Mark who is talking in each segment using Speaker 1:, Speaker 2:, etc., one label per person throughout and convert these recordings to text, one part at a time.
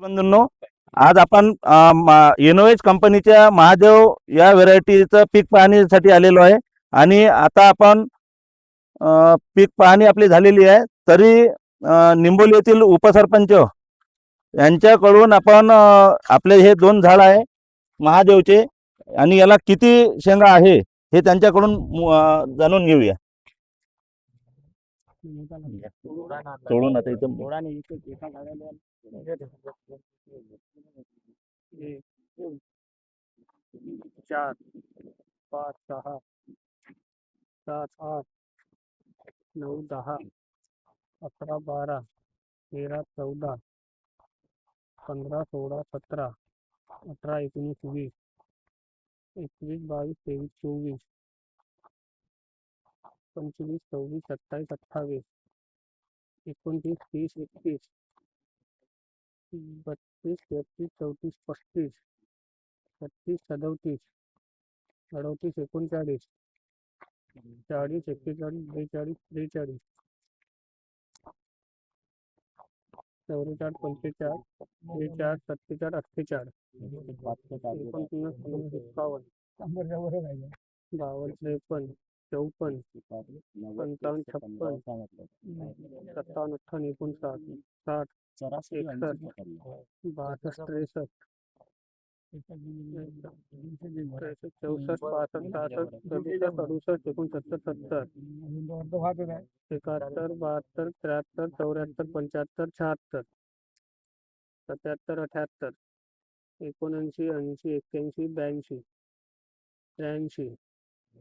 Speaker 1: बंधूंनो आज आपण एनओएच कंपनीच्या महादेव या व्हेरायटीचं पीक पाहणीसाठी आलेलो आहे. आणि आता आपण पीक पाहणी आपली झालेली आहे. तरी निंबोली येथील उपसरपंच यांच्याकडून आपण आपले हे दोन झाड आहे महादेवचे. आणि याला किती शेंगा आहे हे त्यांच्याकडून जाणून घेऊया. आता इथं
Speaker 2: एक चार पाच सहा सात आठ नऊ दहा अकरा बारा तेरा चौदा पंधरा सोळा सतरा अठरा एकोणीस वीस एकवीस बावीस तेवीस चोवीस. पंचवीस सव्वीस सत्तावीस अठ्ठावीस एकोणतीस तीस एकतीस बत्तीस तेहतीस चौतीस पस्तीस छत्तीस सदोतीस अडोतीस एकोणचाळीस चाळीस एक्केचाळीस बेचाळीस त्रेचाळीस चौवेचाळीस पंचेचाळीस बेचाळीस सत्तेचाळीस अठ्ठेचाळीस एकोणपन्नास पन्नास बावन्न त्रेपन्न चौपन्न पंचावन्न छप्पन्न सत्तावन्न अठ्ठावन्न एकोणसाठ साठ बासष्ट त्रेसष्ट. त्रेसष्ट चौसष्ट पासष्ट सहासष्ट सदुसष्ट अडुसष्ट एकोणसत्तर सत्तर. एकाहत्तर बहात्तर त्र्याहत्तर चौऱ्याहत्तर पंच्याहत्तर शहात्तर. सत्याहत्तर अठ्याहत्तर. एकोणऐंशी ऐंशी एक्क्याऐंशी ब्याऐंशी. त्र्याऐंशी.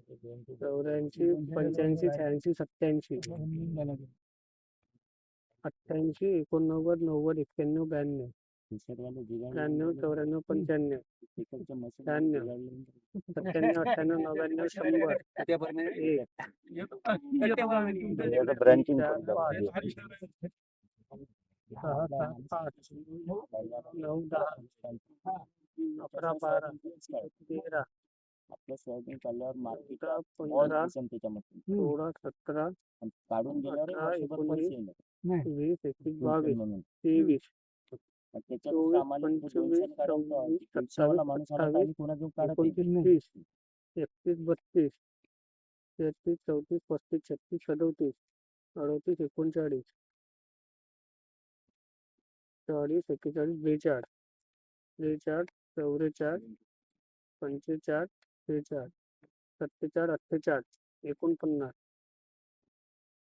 Speaker 2: चौऱ्याऐंशी पंच्याऐंशी शहाऐंशी सत्याऐंशी अठ्ठ्याऐंशी एकोणनव्वद नव्वद एक्क्याण्णव ब्याण्णव. त्र्याण्णव चौऱ्याण्णव पंच्याण्णव. शहाण्णव सत्त्याण्णव अठ्ठ्याण्णव नव्याण्णव शंभर. सहा सात आठ नऊ दहा अकरा बारा तेरा.
Speaker 3: आपलं सोयाबीन चालल्यावर मार्केट
Speaker 2: चौदा पंधरा
Speaker 3: त्याच्यामध्ये
Speaker 2: सोळा सतरा
Speaker 3: काढून गेल्यावर
Speaker 2: अठरा,
Speaker 3: वर्षभर पैसे
Speaker 2: एकोणीस,
Speaker 3: येणार.
Speaker 2: वीस एकवीस बावीस
Speaker 3: म्हणून
Speaker 2: तेवीस
Speaker 3: मग त्याच्यात
Speaker 2: चोवीस,
Speaker 3: आम्हाला तो
Speaker 2: पंचवीस,
Speaker 3: दोनशे काढून
Speaker 2: सव्वीस,
Speaker 3: तो माणूस आला तर आम्ही कोणाजवळ काढत नाही.
Speaker 2: एकोणतीस तीस एकतीस बत्तीस तेहतीस चौतीस पस्तीस छत्तीस सदोतीस अडोतीस एकोणचाळीस चाळीस एक्केचाळीस बेचाळीस त्रेचाळीस चौवेचाळीस पंचेचाळीस त्रेचाळीस सत्तेचाळीस अठ्ठेचाळीस एकोणपन्नास.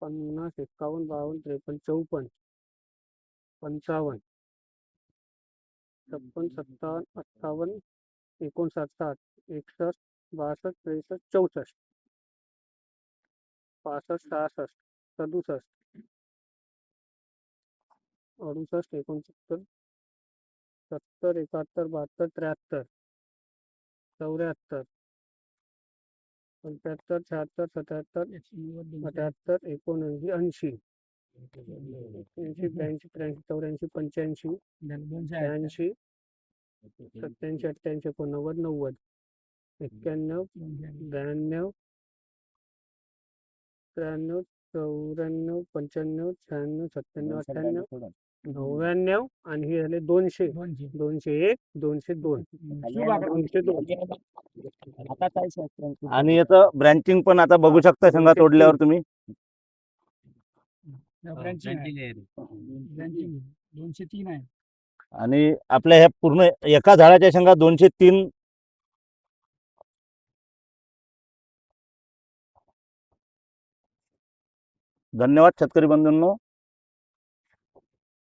Speaker 2: पन्नास एकावन्न बावन्न त्रेपन्न चौपन्न. पंचावन्न. छप्पन सत्तावन्न अठ्ठावन्न एकोणसाठ एकसष्ट बासष्ट त्रेसष्ट चौसष्ट. पासष्ट सहासष्ट सदुसष्ट. अडुसष्ट एकोणसत्तर. सत्तर एकाहत्तर बहात्तर त्र्याहत्तर. चौऱ्याहत्तर. पंच्याहत्तर शहात्तर सत्याहत्तर अठ्याहत्तर एकोणऐंशी ऐंशी. ऐंशी ब्याऐंशी त्र्याऐंशी चौऱ्याऐंशी पंच्याऐंशी ब्याऐंशी सत्याऐंशी अठ्ठ्याऐंशी एकोणनव्वद नव्वद. एक्क्याण्णव ब्याण्णव त्र्याण्णव चौऱ्याण्णव पंच्याण्णव शहाण्णव सत्त्याण्णव अठ्ठ्याण्णव. नव्याण्णव आणि हे झाले दोनशे. दोनशे. एक दोनशे दोन. दोनशे दोन.
Speaker 3: आता काय शास्त्र
Speaker 1: आणि याचं ब्रँचिंग पण आता बघू शकता शेंगा तोडल्यावर तुम्ही.
Speaker 4: दोनशे तीन आहे.
Speaker 1: आणि आपल्या ह्या पूर्ण एका झाडाच्या शेंगा दोनशे तीन धन्यवाद शेतकरी बंधूंनो.